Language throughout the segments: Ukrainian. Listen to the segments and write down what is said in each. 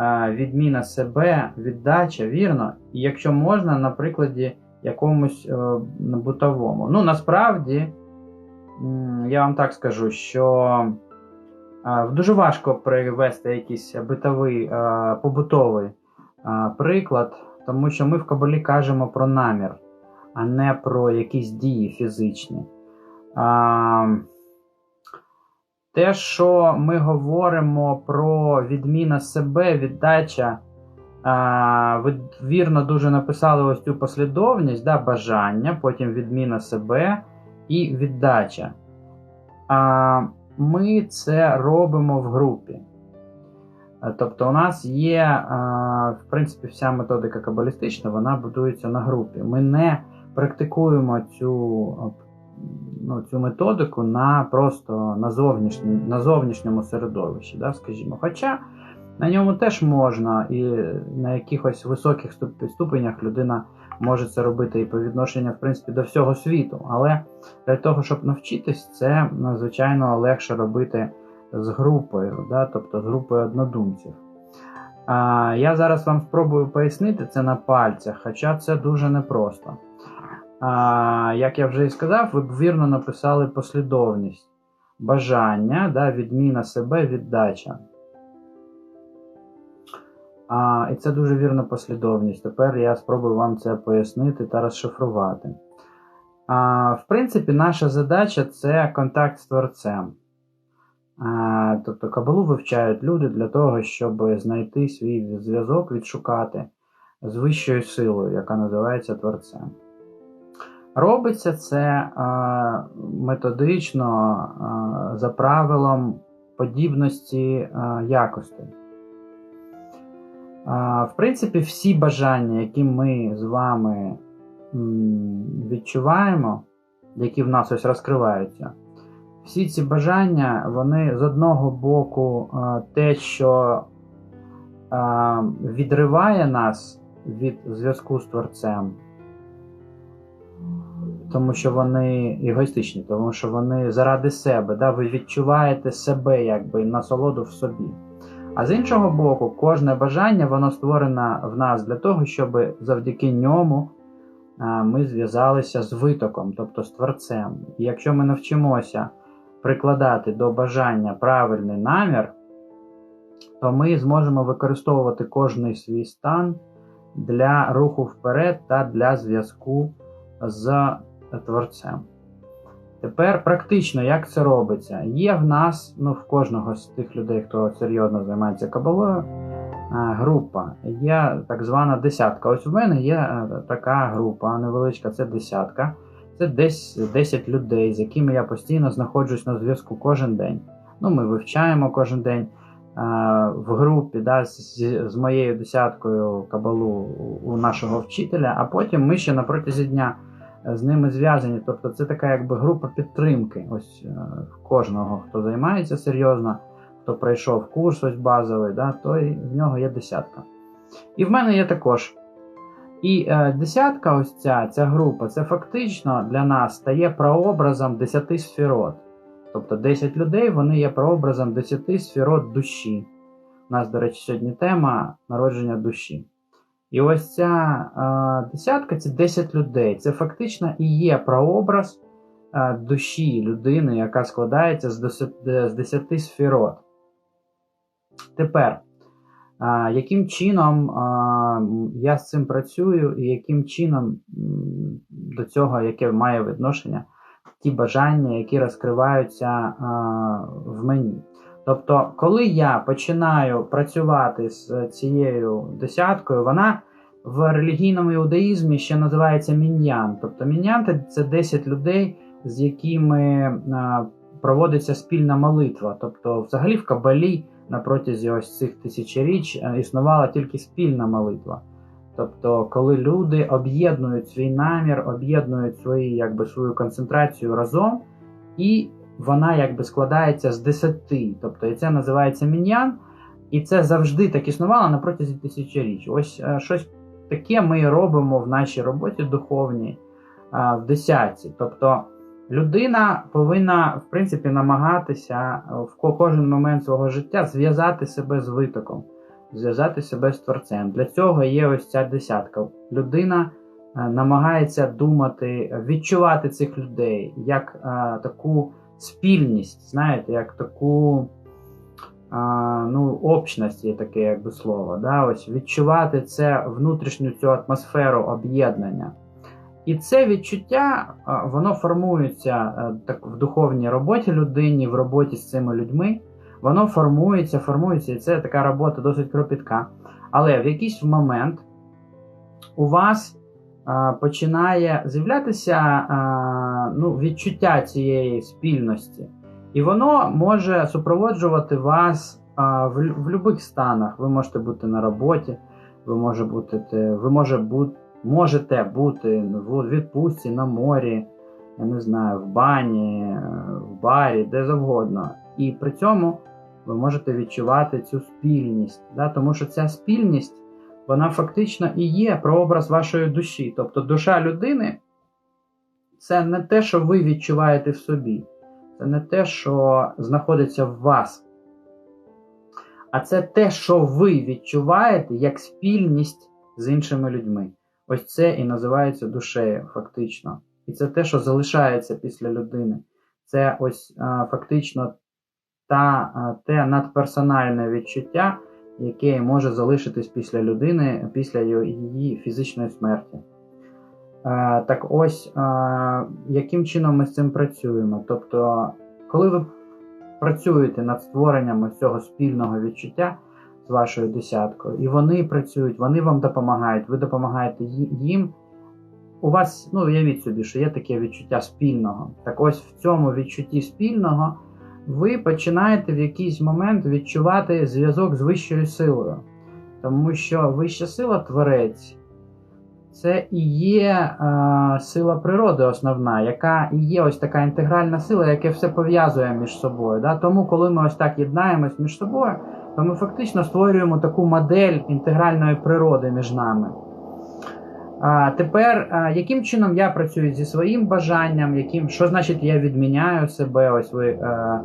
е, відміна себе, віддача, вірно. І якщо можна, на прикладі якомусь е, бутовому. Ну, насправді, я вам так скажу, що е, дуже важко привести якийсь битовий побутовий приклад, тому що ми в Кабалі кажемо про намір, а не про якісь дії фізичні. Те, що ми говоримо про відміна себе, віддача, а, ви вірно дуже написали ось цю послідовність, да, бажання, потім відміна себе і віддача. А, ми це робимо в групі. Тобто, у нас є, в принципі, вся методика кабалістична, вона будується на групі. Ми не практикуємо цю ну, цю методику на просто на, зовнішній, на зовнішньому середовищі, да, скажімо. Хоча на ньому теж можна, і на якихось високих ступенях людина може це робити і по відношенню, в принципі, до всього світу. Але для того, щоб навчитись, це надзвичайно легше робити з групою, да, тобто з групою однодумців. А, я зараз вам спробую пояснити це на пальцях, хоча це дуже непросто. А, як я вже і сказав, ви б вірно написали послідовність бажання, да, відміна себе, віддача. А, і це дуже вірна послідовність. Тепер я спробую вам це пояснити та розшифрувати. А, в принципі, наша задача це контакт з творцем. А, тобто кабалу вивчають люди для того, щоб знайти свій зв'язок, відшукати з вищою силою, яка називається творцем. Робиться це е, методично е, за правилом подібності е, якостей. В принципі, всі бажання, які ми з вами відчуваємо, які в нас ось розкриваються, всі ці бажання, вони з одного боку те, що відриває нас від зв'язку з творцем тому що вони егоїстичні, тому що вони заради себе, да, ви відчуваєте себе якби насолоду в собі. А з іншого боку, кожне бажання воно створено в нас для того, щоб завдяки ньому ми зв'язалися з витоком, тобто з творцем. І якщо ми навчимося прикладати до бажання правильний намір, то ми зможемо використовувати кожний свій стан для руху вперед та для зв'язку з творцем. Тепер практично, як це робиться? Є в нас, ну в кожного з тих людей, хто серйозно займається кабалою, група. Є так звана десятка. Ось у мене є е, така група невеличка, це десятка. Це десь 10 людей, з якими я постійно знаходжусь на зв'язку кожен день. Ну, Ми вивчаємо кожен день в групі да, з, з моєю десяткою кабалу у нашого вчителя, а потім ми ще на протязі дня з ними зв'язані. Тобто це така якби група підтримки. Ось е, кожного, хто займається серйозно, хто пройшов курс ось базовий, да, той в нього є десятка. І в мене є також. І е, десятка, ось ця ця група, це фактично для нас стає прообразом десяти сферот. Тобто 10 людей вони є прообразом десяти сферот душі. У нас, до речі, сьогодні тема народження душі. І ось ця е, десятка це 10 людей. Це фактично і є прообраз е, душі людини, яка складається з 10, з 10 сферот. Тепер, е, яким чином е, я з цим працюю, і яким чином до цього, яке має відношення, ті бажання, які розкриваються е, в мені. Тобто, коли я починаю працювати з цією десяткою, вона в релігійному іудаїзмі ще називається міньян. Тобто міньян це 10 людей, з якими проводиться спільна молитва. Тобто, взагалі в Кабалі на протязі ось цих тисячоріч існувала тільки спільна молитва. Тобто, коли люди об'єднують свій намір, об'єднують свої, якби, свою концентрацію разом, і вона якби складається з десяти. Тобто, і це називається міньян, і це завжди так існувало на протязі тисячоріч. Ось щось таке ми робимо в нашій роботі духовній в десятці. Тобто людина повинна, в принципі, намагатися в кожен момент свого життя зв'язати себе з витоком. зв'язати себе з творцем. Для цього є ось ця десятка. Людина е, намагається думати, відчувати цих людей як е, таку спільність, знаєте, як таку а, ну, общність є таке якби слово. Да? Ось Відчувати це внутрішню цю атмосферу об'єднання. І це відчуття, воно формується так, в духовній роботі людині, в роботі з цими людьми. Воно формується, формується, і це така робота досить кропітка. Але в якийсь момент у вас починає з'являтися ну, відчуття цієї спільності. І воно може супроводжувати вас в, будь-яких станах. Ви можете бути на роботі, ви, може бути, ви може бути, можете бути в відпустці на морі, я не знаю, в бані, в барі, де завгодно. І при цьому ви можете відчувати цю спільність. Да? Тому що ця спільність, вона фактично і є прообраз вашої душі. Тобто душа людини це не те, що ви відчуваєте в собі. Це не те, що знаходиться в вас, а це те, що ви відчуваєте як спільність з іншими людьми. Ось це і називається душею, фактично. І це те, що залишається після людини. Це ось а, фактично та, а, те надперсональне відчуття, яке може залишитись після людини, після її фізичної смерті. Е, так ось, е, яким чином ми з цим працюємо? Тобто, коли ви працюєте над створенням цього спільного відчуття з вашою десяткою, і вони працюють, вони вам допомагають, ви допомагаєте їм. У вас, ну уявіть собі, що є таке відчуття спільного. Так ось в цьому відчутті спільного ви починаєте в якийсь момент відчувати зв'язок з вищою силою. Тому що вища сила творець це і є е, сила природи основна, яка і є ось така інтегральна сила, яка все пов'язує між собою. Да? Тому, коли ми ось так єднаємось між собою, то ми фактично створюємо таку модель інтегральної природи між нами. А Тепер, а, яким чином я працюю зі своїм бажанням, яким, що значить я відміняю себе, ось ви а,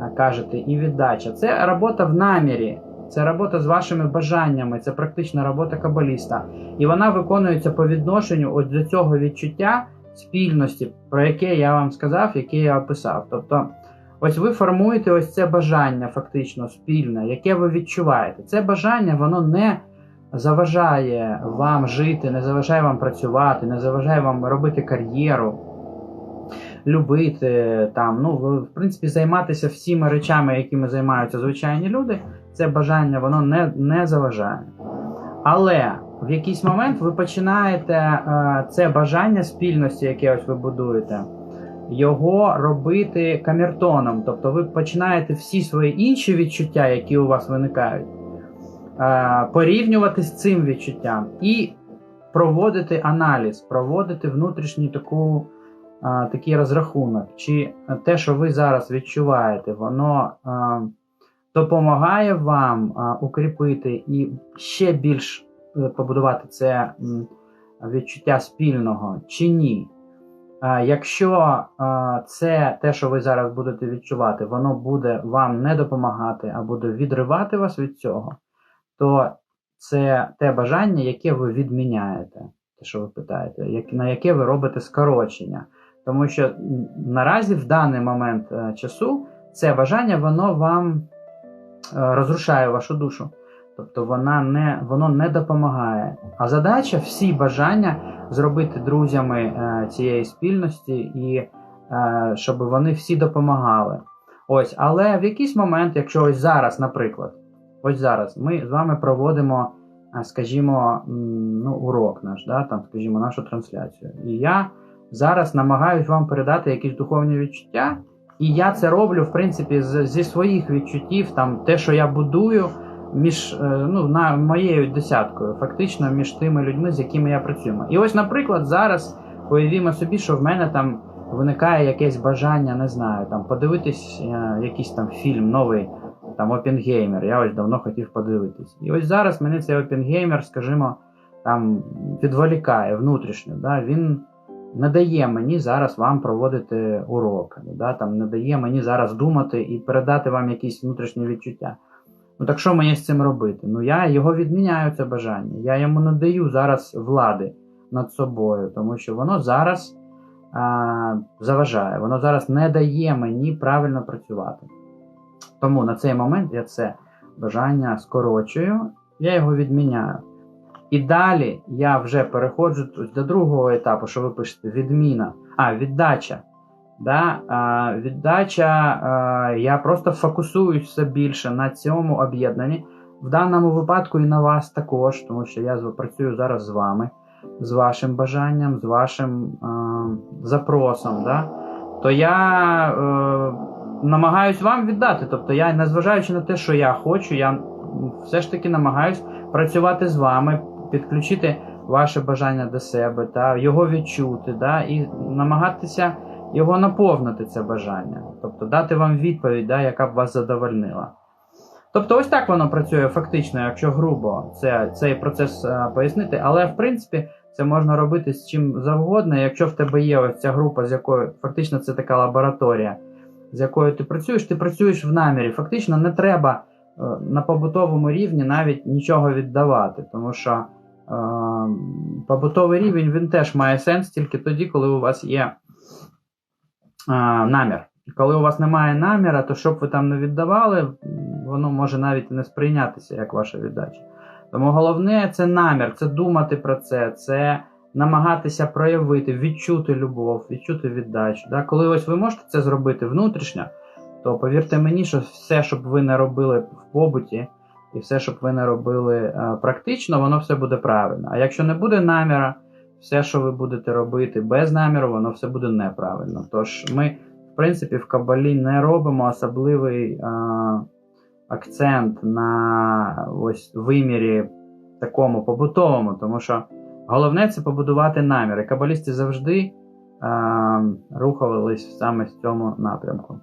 е, кажете, і віддача. Це робота в намірі. Це робота з вашими бажаннями, це практична робота кабаліста. І вона виконується по відношенню ось до цього відчуття спільності, про яке я вам сказав, яке я описав. Тобто, ось ви формуєте ось це бажання, фактично спільне, яке ви відчуваєте. Це бажання, воно не заважає вам жити, не заважає вам працювати, не заважає вам робити кар'єру. Любити там, ну в принципі, займатися всіма речами, якими займаються звичайні люди це бажання воно не не заважає. Але в якийсь момент ви починаєте е, це бажання спільності, яке ось ви будуєте, його робити камертоном. Тобто ви починаєте всі свої інші відчуття, які у вас виникають, порівнювати з цим відчуттям і проводити аналіз, проводити внутрішній таку. Е, такий розрахунок, чи те, що ви зараз відчуваєте, воно допомагає вам укріпити і ще більш е, побудувати це відчуття спільного чи ні. Якщо це те, що ви зараз будете відчувати, воно буде вам не допомагати, а буде відривати вас від цього, то це те бажання, яке ви відміняєте, те, що ви питаєте, як, на яке ви робите скорочення. Тому що наразі в даний момент е, часу це бажання, воно вам Е, розрушає вашу душу. Тобто вона не, воно не допомагає. А задача всі бажання зробити друзями е, цієї спільності і е, щоб вони всі допомагали. Ось, Але в якийсь момент, якщо ось зараз, наприклад, ось зараз ми з вами проводимо, е, скажімо, ну, урок наш, да, там, скажімо, нашу трансляцію. І я зараз намагаюсь вам передати якісь духовні відчуття. І я це роблю, в принципі, з, зі своїх відчуттів, там те, що я будую між е, ну, на моєю десяткою, фактично між тими людьми, з якими я працюю. І ось, наприклад, зараз уявімо собі, що в мене там виникає якесь бажання, не знаю, там подивитись е, якийсь там фільм новий, там Опінгеймер. Я ось давно хотів подивитись. І ось зараз мене цей Опінгеймер, скажімо, там відволікає внутрішньо. Да? Він не дає мені зараз вам проводити урок, да, там, не дає мені зараз думати і передати вам якісь внутрішні відчуття. Ну так що мені з цим робити? Ну я його відміняю, це бажання. Я йому не даю зараз влади над собою, тому що воно зараз а, заважає, воно зараз не дає мені правильно працювати. Тому на цей момент я це бажання скорочую, я його відміняю. І далі я вже переходжу до другого етапу, що ви пишете, відміна. А, віддача. Да? А, віддача, а, я просто фокусуюсь все більше на цьому об'єднанні. В даному випадку і на вас також, тому що я працюю зараз з вами, з вашим бажанням, з вашим а, запросом. Да? То я е, намагаюсь вам віддати. Тобто я, незважаючи на те, що я хочу, я все ж таки намагаюсь працювати з вами, підключити ваше бажання до себе, та, його відчути, да, і намагатися його наповнити, це бажання. Тобто дати вам відповідь, да, яка б вас задовольнила. Тобто, ось так воно працює фактично, якщо грубо це, цей процес е, пояснити, але в принципі це можна робити з чим завгодно. Якщо в тебе є ось ця група, з якою фактично це така лабораторія, з якою ти працюєш, ти працюєш в намірі. Фактично не треба е, на побутовому рівні навіть нічого віддавати, тому що е, побутовий рівень він теж має сенс тільки тоді, коли у вас є е, намір. Коли у вас немає наміра, то що б ви там не віддавали, воно може навіть не сприйнятися як ваша віддача. Тому головне це намір, це думати про це, це намагатися проявити, відчути любов, відчути віддачу. Да? Коли ось ви можете це зробити внутрішньо, то повірте мені, що все, що б ви не робили в побуті, і все, що б ви не робили е, практично, воно все буде правильно. А якщо не буде наміра, все, що ви будете робити без наміру, воно все буде неправильно. Тож ми, в принципі, в Кабалі не робимо особливий е, акцент на ось вимірі такому побутовому, тому що головне це побудувати наміри. Кабалісти завжди е, рухались саме в цьому напрямку.